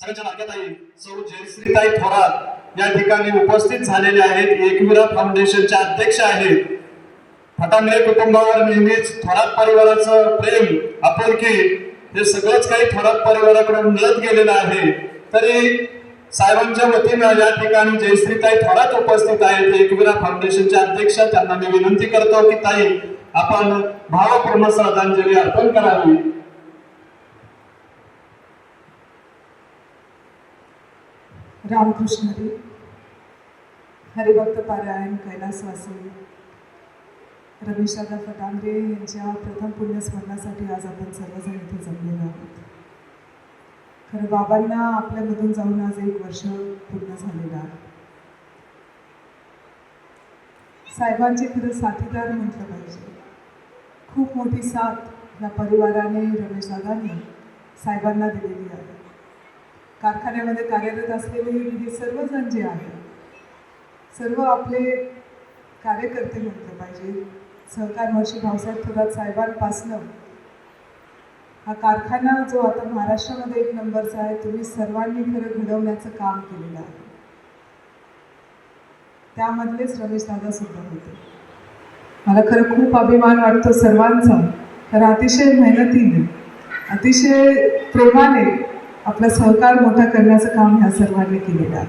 सौ जयश्रीताई थोरात या ठिकाणी उपस्थित झालेले आहेत. एकविरा फाउंडेशनच्या अध्यक्ष आहेत. फटांगले कुटुंबावर नेहमीच थोरात परिवाराचं प्रेम आपुलकी हे सगळंच काही थोरात परिवाराकडून मिळत गेलेलं आहे. तरी साहेबांच्या वतीनं या ठिकाणी जयश्रीताई थोरात उपस्थित आहेत. एकविरा फाउंडेशनच्या अध्यक्ष त्यांना मी विनंती करतो की ताई आपण भावपूर्ण श्रद्धांजली अर्पण करावी. रामकृष्ण हरी हरिभक्त पारायण कैलासवासी रमेशदादा फटांगरे यांच्या प्रथम पुण्यस्मरणासाठी आज आपण सर्वजण इथे जमलेलो आहोत. खरं बाबांना आपल्यामधून जाऊन आज एक वर्ष पूर्ण झालेलं आहे. साहेबांचे खरं साथीदार म्हटलं पाहिजे. खूप मोठी साथ या परिवाराने रमेशदादांनी साहेबांना दिलेली आहे. कारखान्यामध्ये कार्यरत असलेले हे सर्वजण जे आहेत सर्व आपले कार्यकर्ते म्हटलं पाहिजे. सहकार महर्षी भाऊसाहेब थोरात साहेबांपासनं हा कारखाना जो आता महाराष्ट्रामध्ये एक नंबरचा आहे तुम्ही सर्वांनी खरं घडवण्याचं काम केलेलं आहे. त्यामधलेच रमेश दादा सुद्धा होते. मला खरं खूप अभिमान वाटतो सर्वांचा. तर अतिशय मेहनतीने अतिशय प्रेमाने आपला सहकार मोठा करण्याचं काम ह्या सर्वांनी केलेलं आहे.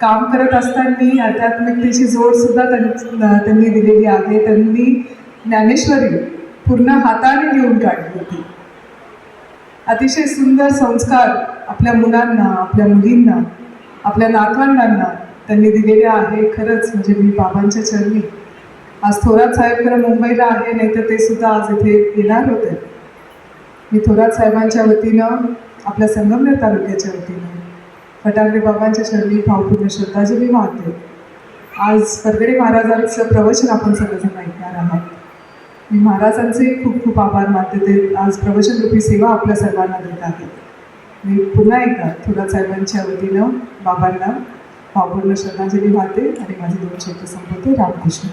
काम करत असताना आध्यात्मिकतेची जोड सुद्धा त्यांनी त्यांनी दिलेली आहे. त्यांनी ज्ञानेश्वरी पूर्ण हाताने लिहून काढली होती. अतिशय सुंदर संस्कार आपल्या मुलांना आपल्या मुलींना आपल्या नातवंडांना त्यांनी दिलेले आहे. खरंच म्हणजे मी बाबांच्या चरणी आज थोरात साहेब खरं मुंबईला आहे नाही तर ते सुद्धा आज इथे येणार होते. मी थोरात साहेबांच्या वतीनं आपल्या संगमनेर तालुक्याच्या वतीनं. फटाकडे बाबांच्या शरणी भावपूर्ण श्रद्धांजली वाहते. आज परगडे महाराजांचं प्रवचन आपण सगळेजण ऐकणार आहात. मी महाराजांचे खूप खूप आभार मानते. ते आज प्रवचनरूपी सेवा आपल्या सर्वांना देत आहेत. मी पुन्हा एकदा थोडा साहेबांच्या वतीनं बाबांना भावपूर्ण श्रद्धांजली वाहते आणि माझे दोन शब्द संपवते. रामकृष्ण